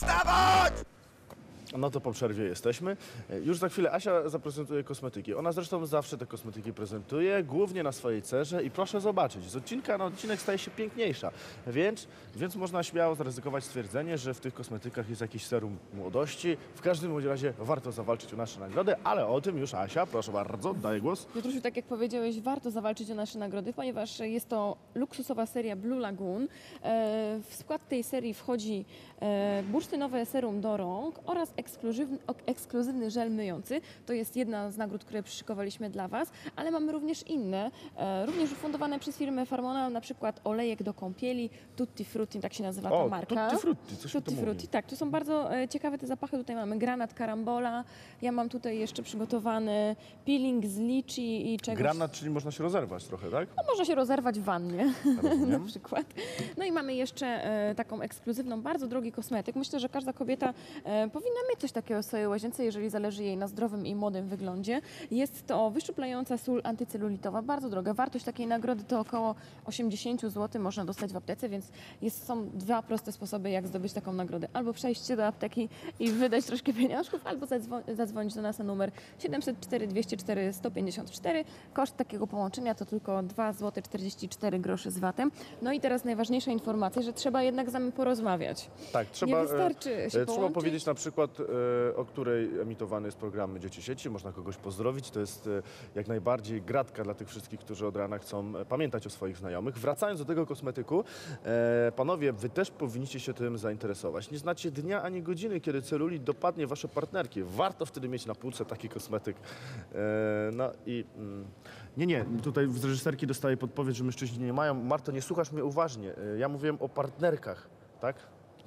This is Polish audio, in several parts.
Unstoppable! Oh! No to po przerwie jesteśmy. Już za chwilę Asia zaprezentuje kosmetyki. Ona zresztą zawsze te kosmetyki prezentuje, głównie na swojej cerze i proszę zobaczyć, z odcinka na odcinek staje się piękniejsza. Więc, więc można śmiało zaryzykować stwierdzenie, że w tych kosmetykach jest jakiś serum młodości. W każdym razie warto zawalczyć o nasze nagrody, ale o tym już Asia, proszę bardzo, daję głos. Piotrusiu, tak jak powiedziałeś, warto zawalczyć o nasze nagrody, ponieważ jest to luksusowa seria Blue Lagoon. E, W skład tej serii wchodzi e, bursztynowe serum do rąk oraz ekskluzywny, ekskluzywny żel myjący. To jest jedna z nagród, które przyszykowaliśmy dla Was, ale mamy również inne, e, również ufundowane przez firmę Farmona, na przykład olejek do kąpieli, Tutti Frutti, tak się nazywa O, ta marka. Tutti Frutti, coś Tutti mówi. Frutti, tak, to są bardzo e, ciekawe te zapachy. Tutaj mamy granat karambola, ja mam tutaj jeszcze przygotowany peeling z liczy i czegoś. Granat, czyli można się rozerwać trochę, tak? No, można się rozerwać w wannie na przykład. No i mamy jeszcze e, taką ekskluzywną, bardzo drogi kosmetyk. Myślę, że każda kobieta powinna mieć coś takiego w swojej łazience, jeżeli zależy jej na zdrowym i młodym wyglądzie. Jest to wyszczuplająca sól antycelulitowa, bardzo droga. Wartość takiej nagrody to około 80 zł, można dostać w aptece, więc jest, są dwa proste sposoby, jak zdobyć taką nagrodę. Albo przejść się do apteki i wydać troszkę pieniążków, albo zadzwo- zadzwonić do nas na numer 704 204 154. Koszt takiego połączenia to tylko 2 zł 44 groszy z VAT-em. No i teraz najważniejsza informacja, że trzeba jednak z nami porozmawiać. Tak, trzeba, wystarczy e, się Trzeba połączyć. powiedzieć na przykład, e, o której emitowany jest program Dzieci Sieci. Można kogoś pozdrowić. To jest e, jak najbardziej gratka dla tych wszystkich, którzy od rana chcą e, pamiętać o swoich znajomych. Wracając do tego kosmetyku, e, panowie, wy też powinniście się tym zainteresować. Nie znacie dnia ani godziny, kiedy celulit dopadnie wasze partnerki. Warto wtedy mieć na półce taki kosmetyk. E, no i... Mm, nie, nie, tutaj z reżyserki dostaję podpowiedź, że mężczyźni nie mają. Marto, nie słuchasz mnie uważnie. E, Ja mówiłem o partnerkach, tak?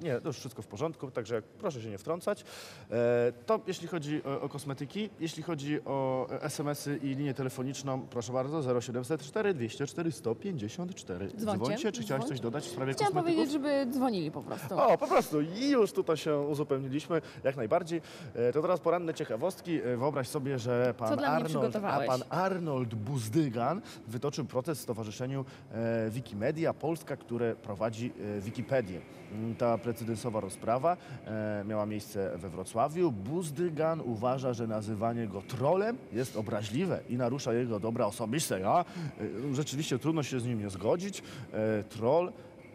Nie, to już wszystko w porządku, także proszę się nie wtrącać. E, to jeśli chodzi o, o kosmetyki, jeśli chodzi o e, SMS-y i linię telefoniczną, proszę bardzo, 0704 204 154. Dzwońcie. Czy chciałaś coś Dzwońcie. dodać w sprawie Chciałam kosmetyków? powiedzieć, żeby dzwonili po prostu. O, po prostu i już tutaj się uzupełniliśmy, jak najbardziej. E, To teraz poranne ciekawostki. E, Wyobraź sobie, że pan Co dla mnie Arnold, a przygotowałeś? pan Arnold Buzdygan wytoczył protest w stowarzyszeniu e, Wikimedia Polska, które prowadzi e, Wikipedię. Mm, Ta precedensowa rozprawa e, miała miejsce we Wrocławiu. Buzdygan uważa, że nazywanie go trolem jest obraźliwe i narusza jego dobra osobiste. Ja, e, rzeczywiście trudno się z nim nie zgodzić. E, Troll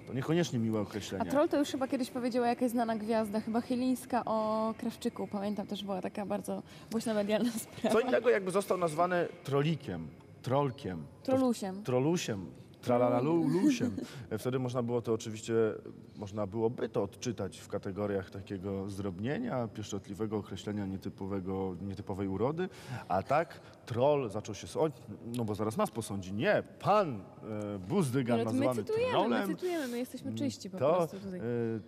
to niekoniecznie miłe określenie. A troll to już chyba kiedyś powiedziała jakaś znana gwiazda, chyba Chylińska o Krawczyku. Pamiętam, też była taka bardzo głośna medialna sprawa. Co innego jakby został nazwany trolikiem, trolkiem. Trollusiem. Trolusiem. Tralalalusiem. Wtedy można było to oczywiście, można byłoby to odczytać w kategoriach takiego zdrobnienia, pieszczotliwego określenia nietypowego, nietypowej urody, a tak troll zaczął się, o, no bo zaraz nas posądzi, nie, pan e, Buzdygan Ale to my nazwany cytujemy, trollem. my cytujemy, my jesteśmy czyści po To, prostu tutaj. e,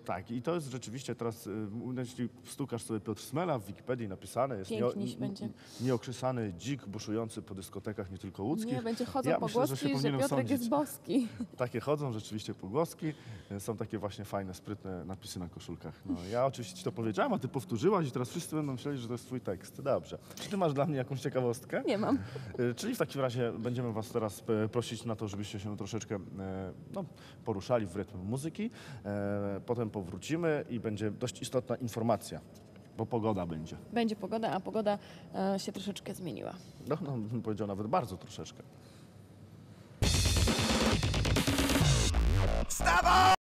tak, i to jest rzeczywiście teraz, e, jeśli stukasz sobie Piotr Smela w Wikipedii napisane, jest Piękniś będzie. nieokrzesany dzik buszujący po dyskotekach nie tylko łódzkich. Nie, będzie chodzą Ja pogłoski, myślę, że, się że, powinienem Piotrek sądzić. jest boski. Takie chodzą rzeczywiście pogłoski. E, Są takie właśnie fajne, sprytne napisy na koszulkach. No, ja oczywiście ci to powiedziałem, a ty powtórzyłaś i teraz wszyscy będą myśleli, że to jest twój tekst. Dobrze. Czy ty masz dla mnie jakąś ciekawostkę? Nie mam. E, Czyli w takim razie będziemy was teraz e, prosić na to, żebyście się troszeczkę e, no, poruszali w rytm muzyki. Potem powrócimy i będzie dość istotna informacja, bo pogoda będzie. Będzie pogoda, a pogoda e, się troszeczkę zmieniła. No, no bym powiedział nawet bardzo troszeczkę. Wstawać!